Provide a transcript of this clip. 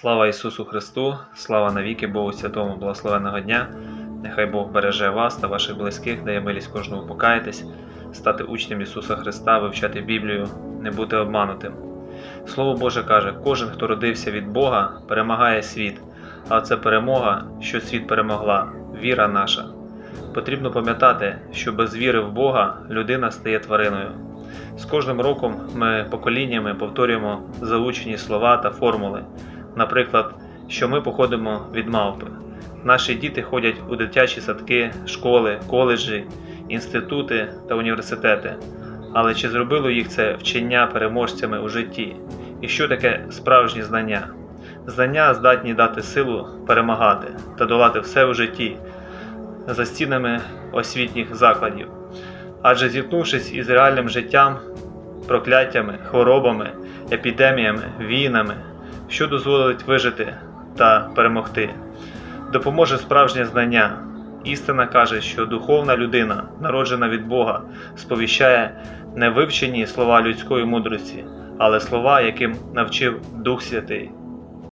Слава Ісусу Христу, слава навіки Богу Святому, благословенного дня. Нехай Бог береже вас та ваших близьких, дає милість кожному покаятись, стати учнем Ісуса Христа, вивчати Біблію, не бути обманутим. Слово Боже каже: кожен, хто родився від Бога, перемагає світ, а це перемога, що світ перемогла, віра наша. Потрібно пам'ятати, що без віри в Бога людина стає твариною. З кожним роком ми поколіннями повторюємо заучені слова та формули. Наприклад, що ми походимо від мавпи. Наші діти ходять у дитячі садки, школи, коледжі, інститути та університети. Але чи зробило їх це вчення переможцями у житті? І що таке справжні знання? Знання здатні дати силу перемагати та долати все у житті за стінами освітніх закладів. Адже зіткнувшись із реальним життям, прокляттями, хворобами, епідеміями, війнами, що дозволить вижити та перемогти, допоможе справжнє знання. Істина каже, що духовна людина, народжена від Бога, сповіщає не вивчені слова людської мудрості, але слова, яким навчив Дух Святий.